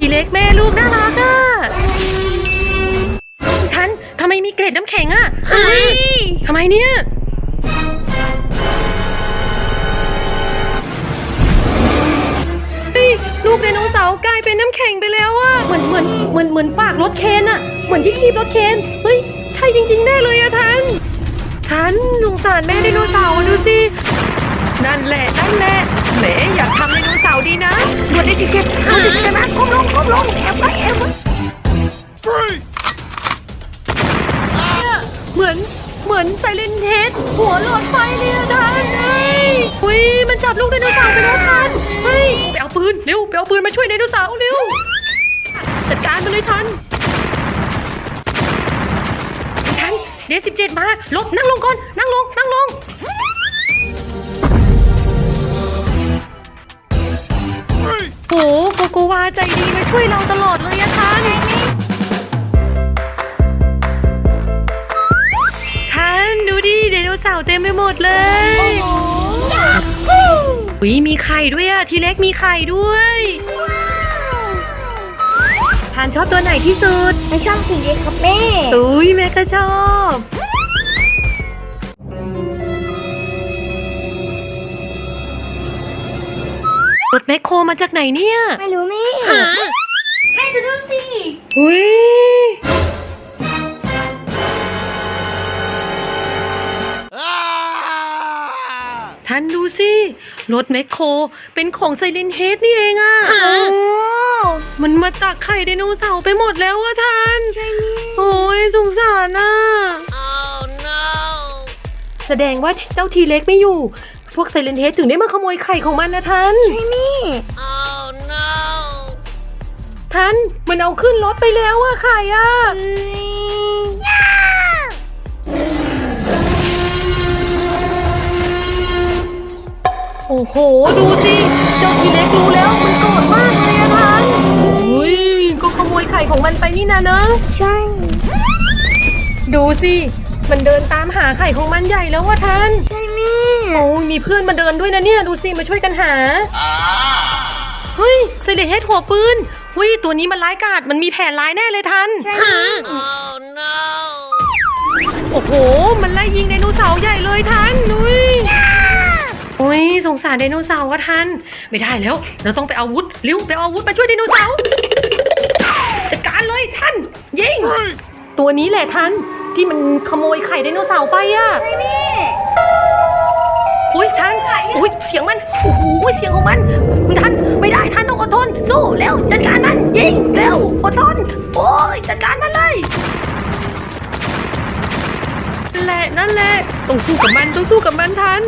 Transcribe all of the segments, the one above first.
ทีเล็กแม่ลูกน่ารักอะทันทำไมมีเกล็ดน้ำแข็งอะเฮ้ยทำไมเนี่ย เฮ้ยลูกไดโนเสาร์กลายเป็นน้ำแข็งไปแล้วอะเหมือนเหมือนเหมือนเหมือนปากรถเคนอะเหมือนที่คีบรถเคน เฮ้ย ใช่จริงๆแน่เลยอะทัน ทันสงสารแม่ไดโนเสาร์ดูสิ นั่นแหละ นั่นแหละ จัดการมันเลยทันทันเดสิบเจ็ดมาลบนั่งลงก่อน นั่งลง นั่งลง Freeze! โหโกโกวาใจดีมาช่วยเราตลอดเลยอะทันทันดูดิไดโนเสาร์เต็มไปหมดเลยวิมีไข่ด้วยอะทีเล็กมีไข่ด้วยทานชอบตัวไหนที่สุด ไม่ชอบสีเล็กครับแม่ อุ้ยแม่ก็ชอบ รถแมคโครมาจากไหนเนี่ยไม่รู้แม่แม่จะดูสิอุ้ย Ah! ท่านดูสิ รถแมคโครเป็นของไซเลนเฮดนี่เองอะโอ้ มันมาตักไข่ไดโนเสาร์ไปหมดแล้วอะท่าน โอ้ยสงสารน่ะ Oh no! แสดงว่าเจ้าทีเล็กไม่อยู่ พวกไซเลนเฮดถึงได้มาขโมยไข่ของมันนะท่านแม่ Oh no! ท่านมันเอาขึ้นรถไปแล้วอะไข่อะเอ้ยโอ้โห ดูสิ เจ้าทีเล็กรู้แล้วมันโกรธมากเลย ขโมยไข่ของมันไปนี่นะเนอะใช่ ดูสิ มันเดินตามหาไข่ของมันใหญ่แล้วว่าท่านใช่แม่โอ้ยมีเพื่อนมาเดินด้วยนะเนี่ย ดูสิมาช่วยกันหาเฮ้ยไซเลนเฮดหัวปืนเฮ้ยตัวนี้มันร้ายกาจมันมีแผนร้ายแน่เลยท่านใช่แม่ Oh no! โอ้โห มันไล่ยิงไดโนเสาร์ใหญ่เลยท่านนุ้ยโอ้ยสงสารไดโนเสาร์ว่ะท่าน ไม่ได้แล้ว เราต้องไปเอาอาวุธเร็วไปเอาอาวุธมาช่วยไดโนเสาร์ ยิง Freeze! ตัวนี้แหละท่านที่มันขโมยไข่ไดโนเสาร์ไปอะใช่แม่อุ้ยท่านอุ้ยเสียงมันโอ้โหเสียงของมันคุณท่านไม่ได้ท่านต้องอดทน สู้เร็วจัดการมันยิงเร็วอดทนโอ้ยจัดการมันเลยนั่นแหละนั่นแหละต้องสู้กับมันต้องสู้กับมันทัน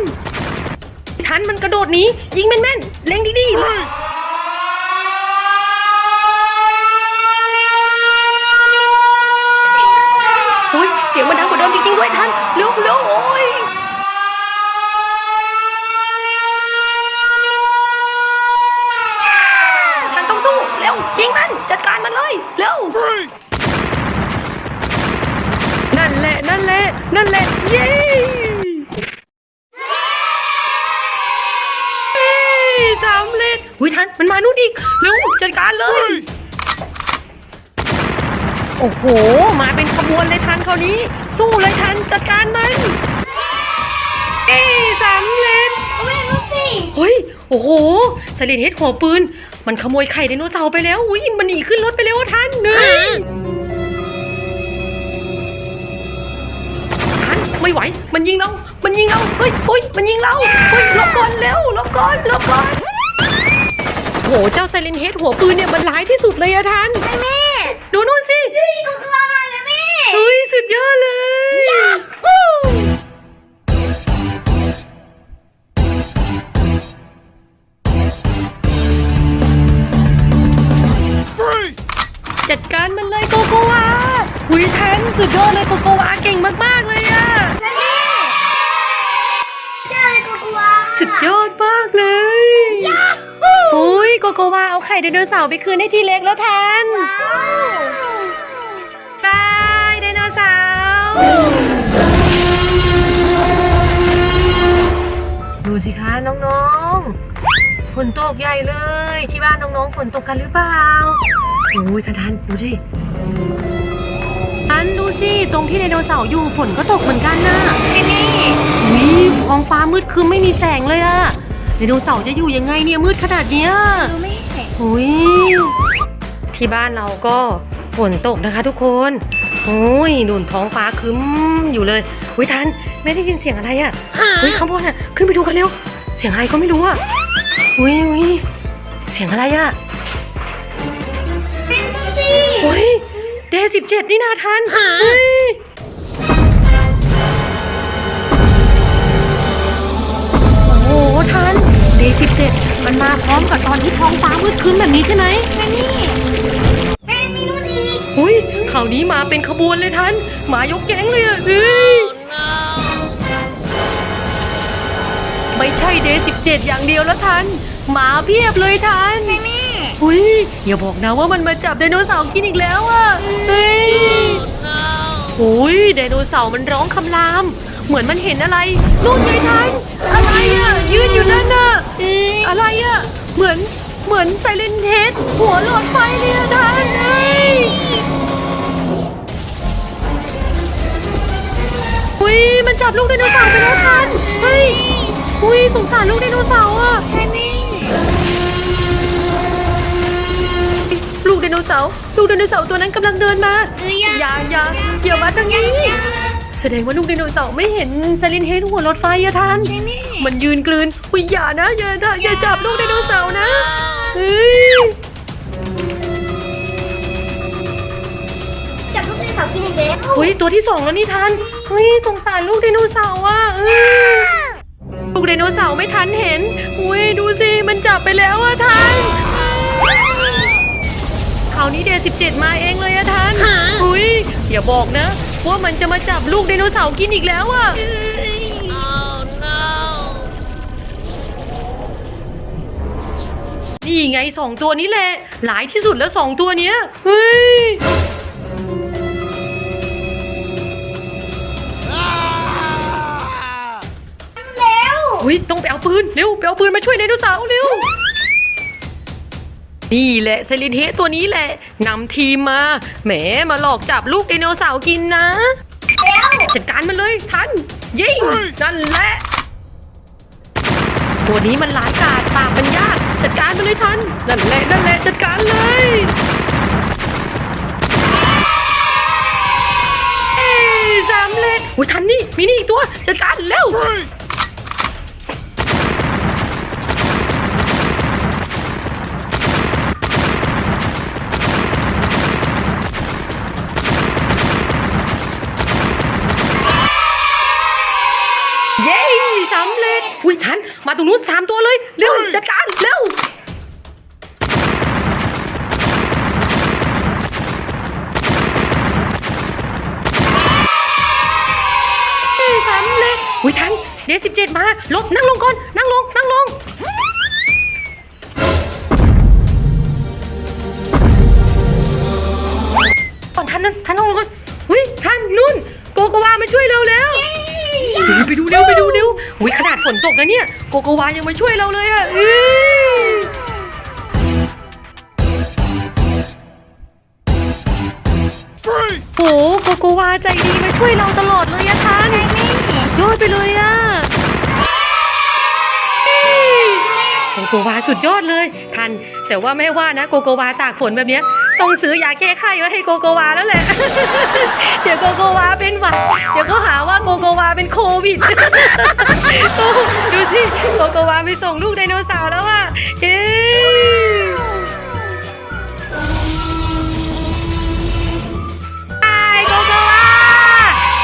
ทันมันกระโดดหนียิงแม่นๆเล็งดีๆ Freeze! อุ้ย เสียงมันดังกว่าเดิมจริงๆด้วยทัน เร็วเร็วโอ้ย ท่านต้องสู้ เร็ วยิงมันจัดการมันเลยเร็ว Freeze! นั่นแหละนั่นแหละนั่นแหละเย้เย้สำเร็จหุยทันมันมานู่นอีกเร็วจัดการเลย Freeze! โอ้โห มาเป็นขบวนเลยทันคราวนี้ สู้เลยทันจัดการมันเอ้สำเร็จแม่ดูสิเฮ้ยโอ้โหสลินเฮดหัวปืน มันขโมยไข่ไดโนเสาร์ไปแล้ว อุ้ยมันหนีขึ้นรถไปแล้วอะท่านเฮ้ยท่านไม่ไหว มันยิงเรา มันยิงเรา เฮ้ยเฮ้ยมันยิงเราเฮ้ยหลบก่อนเร็วหลบก่อนหลบก่อนโห เจ้าไซเลนเฮดหัวปืนเนี่ยมันร้ายที่สุดเลยอะท่านใช่แม่ดูนู่นสิเฮ้ยกูกลัวมากเลยแม่เฮ้ยสุดยอดเลย จัดการมันเลยโกโกวาหุยแทนสุดยอดเลยโกโกวาเก่งมากๆเลยอะใช่แม่เจ้าอะไรกูกลัวสุดยอดมากเลยโอ้ยโกโกวาเอาไข่ไดโนเสาร์ไปคืนให้ทีเล็กแล้วแทนบายไดโนเสาร์ดูสิคะน้องๆฝนตกใหญ่เลย ที่บ้านน้องๆฝนตกกันหรือเปล่า โอ้ยทันทันดูสิทันดูสิ ตรงที่ไดโนเสาร์อยู่ฝนก็ตกเหมือนกันนะใช่แม่วิท้องฟ้ามืดครึ้มไม่มีแสงเลยอะไดโนเสาร์จะอยู่ยังไงเนี่ยมืดขนาดเนี้ยดูแม่อุ้ยที่บ้านเราก็ฝนตกนะคะทุกคนโอ้ยนุ่นท้องฟ้าครึ้มอยู่เลยอุ้ยทันไม่ได้ยินเสียงอะไรอะอุ้ยข้างบนอะขึ้นไปดูกันเร็ว เสียงอะไรก็ไม่รู้อะอุ้ยอุ้ยเสียงอะไรอะเป็น สิอุ้ยเดย์สิบเจ็ดนี่นาทันเฮ้ยโอ้โหทันเดย์สิบเจ็ดมันมาพร้อมกับตอนที่ท้องฟ้ามืดครึ้มแบบนี้ใช่ไหมใช่แม่แม่มีนู่นอีกอุ้ยคราวนี้มาเป็นขบวนเลยทันหมายกแก๊งเลยอะเฮ้ยไม่ใช่เดย์สิบเจ็ดอย่างเดียวแล้วทันหมาเพียบเลยทันใช่แม่ อุ้ยอย่าบอกนะว่ามันมาจับไดโนเสาร์กินอีกแล้วอะเฮ้ยอุ้ยไดโนเสาร์มันร้องคำราม เหมือนมันเห็นอะไรนู่นไงทันอะไรอะยืนอยู่นั่นน่ะอะไรอะเหมือนเหมือนไซเลนเฮดหัวหลอดไฟเนี่ยทันเฮ้ยอุ้ยมันจับลูกไดโนเสาร์ไปแล้วทันเฮ้ยอุ้ยสงสารลูกไดโนเสาร์อะใช่แม่ลู ไดโนเสาร์ลูกไดโนเสาร์ตัวนั้นกำลังเดินมาเอ้ยอย่าอย่าอย่าอย่ามาทางนี้ แสดงว่าลูกไดโนเสาร์ไม่เห็นซาลินเฮดหัวรถไฟอะทันใช่แม่มันยืนกลืนหุยอย่านะอย่าอย่าอย่าจับลูกไดโนเสาร์นะเฮ้ยจับลูกในเสากินอีกแล้วหุยตัวที่สองแล้วนี่ทันเฮ้ยสงสารลูกไดโนเสาร์อะเอ้ยลูกไดโนเสาร์ไม่ทันเห็นหุยดูสิมันจับไปแล้ว นี้เดย์สิบเจ็ดมาเองเลยอะทันหุยอย่าบอกนะว่ามันจะมาจับลูกไดโนเสาร์กินอีกแล้วอะ Oh no! นี่ไงสองตัวนี้แหละ หลายที่สุดแล้วสองตัวเนี้ยเฮ้ยแล้วอุ้ยต้องไปเอาปืน เร็ว ไปเอาปืนมาช่วยไดโนเสาร์เร็ว นี่แหละไซลินเฮตัวนี้แหละนำทีมมาแหมมาหลอกจับลูกไดโนเสาร์กินนะแล้วจัดการมันเลยทัน ยิงนั่นแหละ ตัวนี้มันหลายกาดปราบมันยาก จัดการมันเลยทันนั่นแหละนั่นแหละจัดการเลยเอ้ยสามเล็ดอุ้ยทันนี่มีนี่อีกตัวจัดการเร็ว มาตรงนู้นสามตัวเลย เร็ว จัดการเร็วเฮ้ยสำเร็จอุ้ยทันเดย์สิบเจ็ดมาลบนั่งลงก่อน นั่งลง นั่งลงก่อนทันนั่นทันนั่งลงก่อนอุ้ยทันนุ่น โกโกวามาช่วยเราแล้วเฮ้ย ไปดูเร็วไปดูเร็วอุ้ยขนาดฝนตกนะเนี่ยโกโกวายังมาช่วยเราเลยอะเอ้ย Freeze! โหโกโกวาใจดีมาช่วยเราตลอดเลยอะทันยอดไปเลยอะเฮ้ยโกโกวาสุดยอดเลยทันแต่ว่าแม่ว่านะโกโกวาตากฝนแบบเนี้ย ต้องซื้อยาแก้ไขไว้ให้โกโกวาแล้วแหละ เดี๋ยวโกโกวาเป็นหวัด เดี๋ยวก็หาว่าโกโกวาเป็นโควิด ดูสิโกโกวาไปส่งลูกไดโนเสาร์แล้วอะเฮ้ยไอ้โกโกวา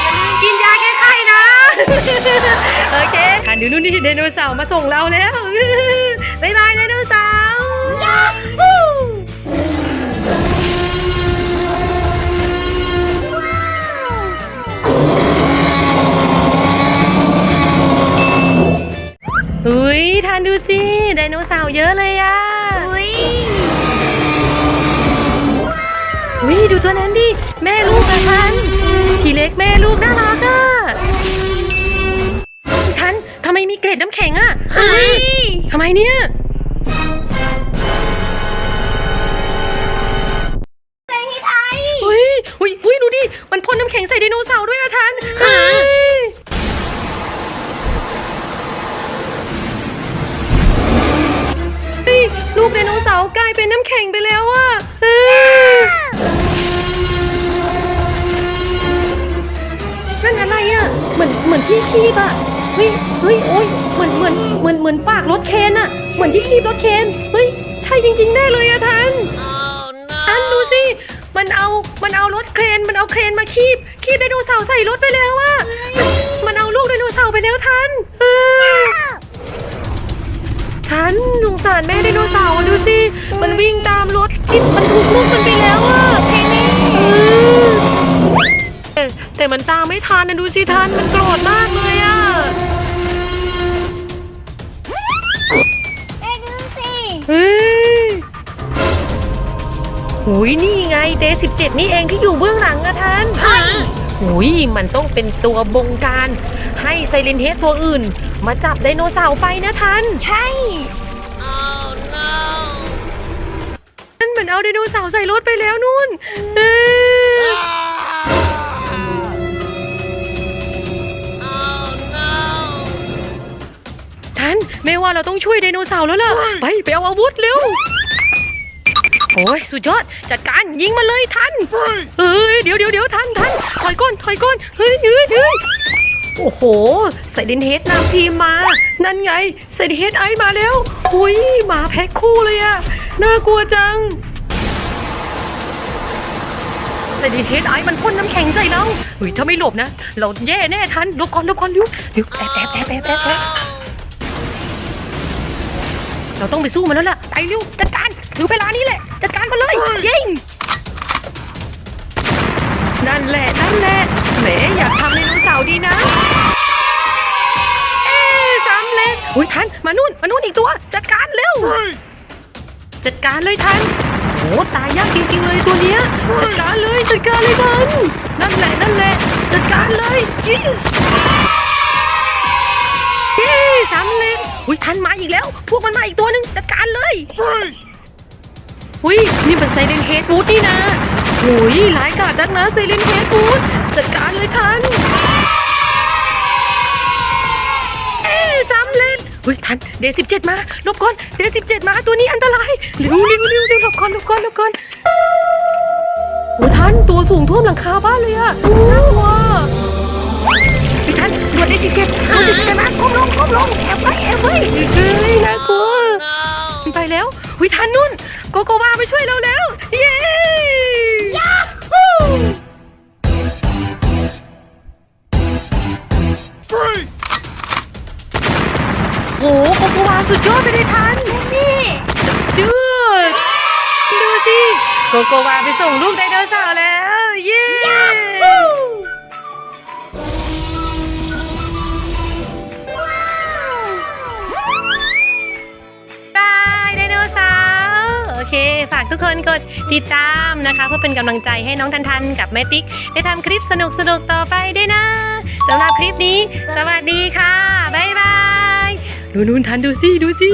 อย่าลืมกินยาแก้ไขนะ โอเคอะดูนู่นนี่ไดโนเสาร์มาส่งเราแล้ว บ๊ายบายไดโนเสาร์ อุ้ยทานดูสิไดโนเสาร์เยอะเลยอะอุ้ยอุ้ยดูตัวนั้นดิ แม่ลูกอะทัน ทีเล็กแม่ลูกน่ารักอะทันทำไมมีเกล็ดน้ำแข็งอะเฮ้ยทำไมเนี่ย คีบอะเฮ้ยเฮ้ยโอ้ยเหมือนเหมือนเหมือนเหมือนปากรถเคนอะเหมือนที่คีบรถเคนเฮ้ยใช่จริงๆแน่เลยอะทัน Oh ทัน no! ดูสิมันเอามันเอารถเครนมันเอาเครนมาคีบคีบไดโนเสาร์ใส่รถไปแล้วอะมันเอาลูกไดโนเสาร์ไปแล้วทันเออทันสงสารแม่ไดโนเสาร์ดูสิมันวิ่งตามรถที่มันถูกลูกมันไปแล้วอะเคนนี่ แต่มันตามไม่ทันนะดูสิทันมันโกรธมากเลยอะไปดูสิเฮ้ยหุยนี่ไงเดย์สิบเจ็ดนี่เองที่อยู่เบื้องหลังอะทันหุยมันต้องเป็นตัวบงการ ให้ไซเลนเฮดตัวอื่น มาจับไดโนเสาร์ไปนะทันใช่ Oh no! นั่นเหมือนเอาไดโนเสาร์ใส่รถไปแล้วนู่นเออ เราต้องช่วยไดโนเสาร์แล้วล่ะ ไปไปเอาอาวุธเร็ว โอ้ยสุดยอดจัดการยิงมันเลยทันเฮ้ยเดี๋ยวเดี๋ยวเดี๋ยวทันทันถอยก้นถอยก้นเฮ้ยเฮ้ยเฮ้ยโอ้โหไซเดนเฮดนำทีมมา นั่นไงไซเดนเฮดไอมาแล้วหุยหมาแพ็คคู่เลยอะน่ากลัวจังไซเดนเฮดไอมันพ่นน้ำแข็งใส่เราเฮ้ยถ้าไม่หลบนะ เราแย่แน่ทันหลบก่อนหลบก่อนเร็วเร็วแอบแอบแอบแอบแอบแอบ เราต้องไปสู้มันแล้วล่ะไปเร็วจัดการถึงเวลานี้แหละจัดการมันเลยยิงนั่นแหละนั่นแหละแหมอยากทำไดโนเสาร์ดีนะเอ๊ะสำเร็จอุ้ยทันมานู่นมานู่นอีกตัว จัดการเร็ว Freeze! จัดการเลยทันโอ้ตายยากจริงๆเลยตัวเนี้ยจัดการเลยจัดการเลยทันนั่นแหละนั่นแหละจัดการเลย yes เย้สำเร็จ อุ้ยทันมาอีกแล้ว พวกมันมาอีกตัวหนึ่งจัดการเลย Freeze! หุยนี่มันไซเลนเฮดบูธนี่นะหุยร้ายกาจนักนะไซเลนเฮดบูธจัดการเลยทันเอ๊ะสำเร็จหุยทันเดย์สิบเจ็ดมาหลบก่อนเดย์สิบเจ็ดมาตัวนี้อันตรายเร็วเร็วเร็วเร็วหลบก่อนหลบก่อนหลบก่อนโอ้ทันตัวสูงท่วมหลังคาบ้านเลยอะน่ากลัวพี่ทันหน วดเดย์สิบเจ็ดเอาเดย์สิบเจ็ดมาก้มลงก้มลงแอบไว้แอบไว้เฮ้ยน่ากลัว No! ไปแล้วหุยทันนุ่นโกโกวาไปช่วยเราแล้วเย้ยาฮู Freeze! โหโกโกวาสุดยอดไปเลยทันนี่จืดดูสิโกโกวาไปส่งลูกไดโนเสาร์แล้ว เย้ เค ฝากทุกคนกดติดตามนะคะ เพื่อเป็นกำลังใจให้น้องทันทันกับแม่ติ๊ก ได้ทำคลิปสนุกๆต่อไปด้วยนะสำหรับคลิปนี้ สวัสดีค่ะ บ๊ายบายดูนู่นทันดูสิดูสิ